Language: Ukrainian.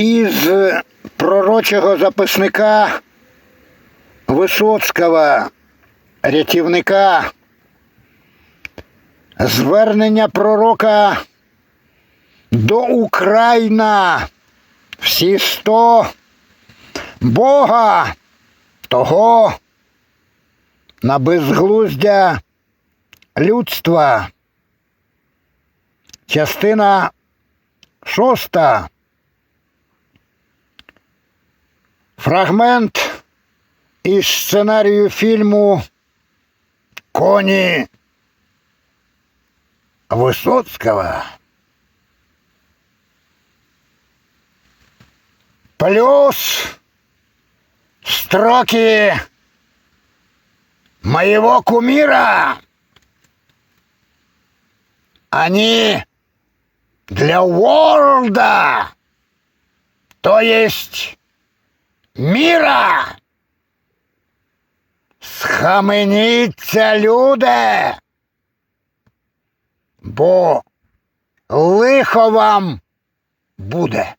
із пророчого записника Висоцького рятівника звернення пророка до Україна всі сто Бога того на безглуздя людства. Частина шоста. Фрагмент із сценарію фільму Коні Висоцького. Плюс строки моего кумира. Они для Уорлда, то есть мира. Схаменіться, люди, бо лихо вам буде.